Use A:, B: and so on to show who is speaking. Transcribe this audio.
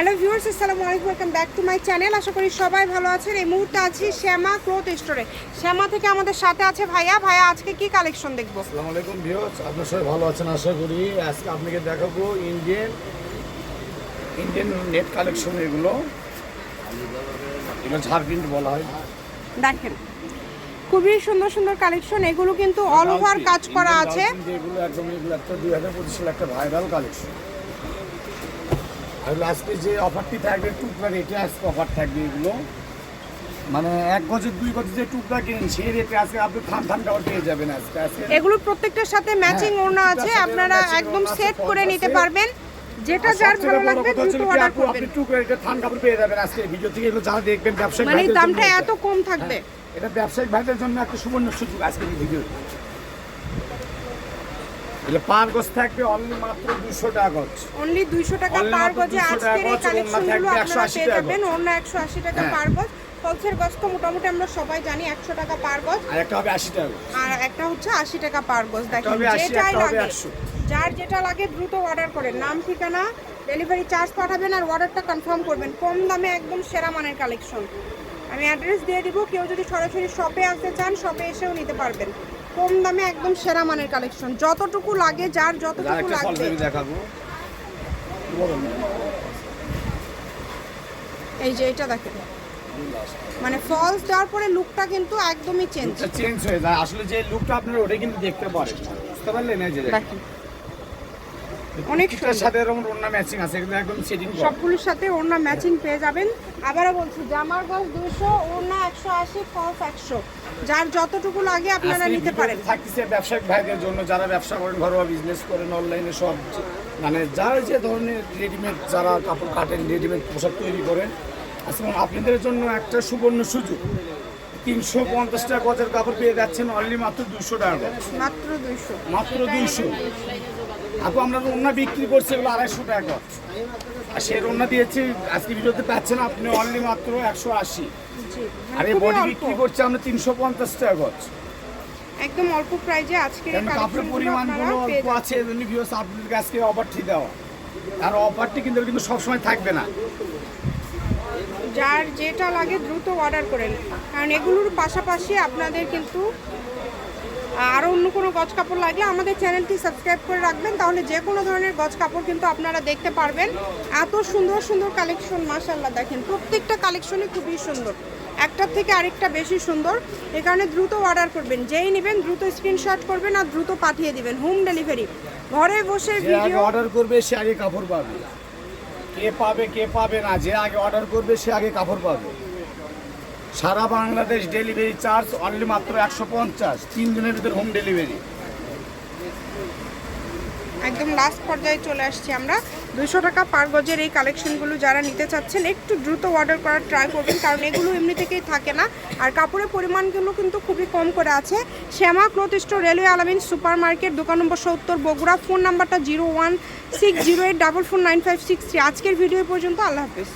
A: Hello viewers আসসালামু আলাইকুম welcome back to my channel. আশা করি সবাই ভালো আছেন। এই মুহূর্তে আছি শ্যামা ক্লোথ স্টোরে। শ্যামা থেকে আমাদের সাথে আছে ভাইয়া। ভাইয়া আজকে কি কালেকশন দেখব?
B: আসসালামু আলাইকুম ভিউয়ার্স আপনার সবাই ভালো আছেন আশা করি। আজকে আপনাকে দেখাবো ইন্ডিয়ান ইন্ডিয়ান নেট কালেকশন এগুলো। এগুলো ঝাড়প্রিন্ট বলা হয়।
A: দেখেন খুবই সুন্দর সুন্দর কালেকশন এগুলো কিন্তু অল ওভার কাজ করা আছে।
B: এগুলো একদম এগুলো একটা দুই হাজার পঁচিশ একটা ভাইরাল কালেকশন আজকে যে অফারটি থাকবে টুকরা রেটে আজকে অফার থাকবে এগুলো। মানে এক গজের দুই গজের যে টুকরা কিনেন সেই রেটে আজকে আপনি থান থান কাপড় পেয়ে যাবেন আজকে। আজকে
A: এগুলো প্রত্যেকটার সাথে ম্যাচিং
B: হ্যাঁ,
A: ওড়না আছে আপনারা একদম সেট করে নিতে পারবেন। যেটা যার ভালো লাগবে দ্রুত অর্ডার করবেন
B: আপনি টুকরা রেটে থান কাপড় পেয়ে যাবেন আজকে। ভিডিও থেকে এগুলো যারা দেখবেন ব্যবসায়িক
A: মানে দামটা এত কম থাকবে।
B: এটা ব্যবসায়িক ভাইদের জন্য একটা সুবর্ণ সুযোগ আজকের এই ভিডিও এটা পার গজ থাকবে অনলি মাত্র দুশো টাকা গজ।
A: অনলি দুইশো টাকা
B: Only
A: পার গজে আজকের এই কালেকশনগুলো আপনারা পেয়ে যাবেন অন্য একশো আশি টাকা
B: হ্যাঁ।
A: পার গজ। ফলসের গজ তো মোটামুটি আমরা সবাই জানি একশো টাকা পার গজ।
B: আর একটা হবে আশি টাকা
A: আর একটা হচ্ছে আশি টাকা পার গজ। দেখেন
B: 80,
A: যেটাই লাগে যার যেটা লাগে দ্রুত অর্ডার করেন। নাম ঠিকানা ডেলিভারি চার্জ পাঠাবেন আর অর্ডারটা কনফার্ম করবেন। কম দামে একদম সেরা মানের কালেকশন আমি অ্যাড্রেস দিয়ে দিব কেউ যদি সরাসরি শপে আসতে চান শপে এসেও নিতে পারবেন। কম দামে একদম সেরা মানের কালেকশন যতটুকু লাগে যার যতটুকু লাগবে।
B: দেখাবো।
A: এই যে এটা দেখেন। মানে ফলস দেওয়ার পরে লুকটা কিন্তু একদমই চেঞ্জ
B: চেঞ্জ হয়ে যায়। আসলে যে লুকটা আপনারা ওটাই কিন্তু দেখতে পারেন। বুঝতে পারলেন এই যে
A: দেখেন। অনেক
B: সাথে এরকম ওড়না ম্যাচিং আছে কিন্তু একদম সেটিং
A: সবগুলোর সাথে ওড়না ম্যাচিং পেয়ে যাবেন। আবারও বলছি জামার গজ দুশো ওড়না একশো আশি ফলস একশো। যার যতটুকু লাগে আপনারা নিতে পারেন।
B: থাকতেছে ব্যবসায়িক ভাইদের জন্য যারা ব্যবসা করেন ঘরোয়া বিজনেস করেন অনলাইনে সব মানে যারা যে ধরনের রেডিমেড যারা কাপড় কাটেন রেডিমেড পোশাক তৈরি করেন আসলে আপনাদের জন্য একটা সুবর্ণ সুযোগ। তিনশো পঞ্চাশ টাকা গজের কাপড় পেয়ে যাচ্ছেন অনলি মাত্র দুশো টাকা
A: মাত্র দুইশো।
B: মাত্র দুইশো। আপু আমরা ওনা বিক্রি করছি এগুলো আড়াইশো টাকা। আর সেই ওনা দিয়েছি আজকে ভিডিওতে পাচ্ছেন আপনি অনলি মাত্র একশো আশি। আর এই বডি বিক্রি করছি আমরা তিনশো পঞ্চাশ টাকা
A: একদম অল্প প্রাইজে এই
B: কারণ কাপড়ের পরিমাণগুলো অল্প আছে এজন্য ভিউস আপনাদেরকে আজকে অফারটি দেওয়া। আর অফারটি কিন্তু কিন্তু সবসময় থাকবে না।
A: যার যেটা লাগে দ্রুত অর্ডার করেন কারণ এগুলোর পাশাপাশি আপনাদের কিন্তু আরও অন্য কোনো গজ কাপড় লাগলে আমাদের চ্যানেলটি সাবস্ক্রাইব করে রাখবেন। তাহলে যে কোনো ধরনের গজ কাপড় কিন্তু আপনারা দেখতে পারবেন। এত সুন্দর সুন্দর কালেকশন মাশাল্লাহ দেখেন। প্রত্যেকটা কালেকশনই খুবই সুন্দর। একটার থেকে আরেকটা বেশি সুন্দর। এ কারণে দ্রুত অর্ডার করবেন। যেই নেবেন দ্রুত স্ক্রিনশট করবেন আর দ্রুত পাঠিয়ে দিবেন। হোম ডেলিভারি ঘরে বসে ভিডিও
B: অর্ডার করবে সে আগে কাপড় পাবে। কে পাবে কে পাবে না যে আগে অর্ডার করবে সে আগে কাপড় পাবে। সারা বাংলাদেশ ডেলিভারি চার্জ অনলি মাত্র একশো পঞ্চাশ। তিন দিনের ভিতরে হোম ডেলিভারি
A: একদম লাস্ট পর্যায়ে চলে আসছি আমরা। দুশো টাকা পার গজের এই কালেকশনগুলো যারা নিতে চাচ্ছেন, একটু দ্রুত অর্ডার করার ট্রাই করবেন, কারণ এগুলো এমনি থেকেই থাকে না। আর কাপড়ের পরিমাণগুলো কিন্তু খুবই কম করে আছে। Shyama cloth store railway Alamin super market দোকান নম্বর সত্তর, বগুড়া। ফোন নাম্বারটা zero one six zero eight double four nine five six আজকের ভিডিও পর্যন্ত, আল্লাহ হাফিজ।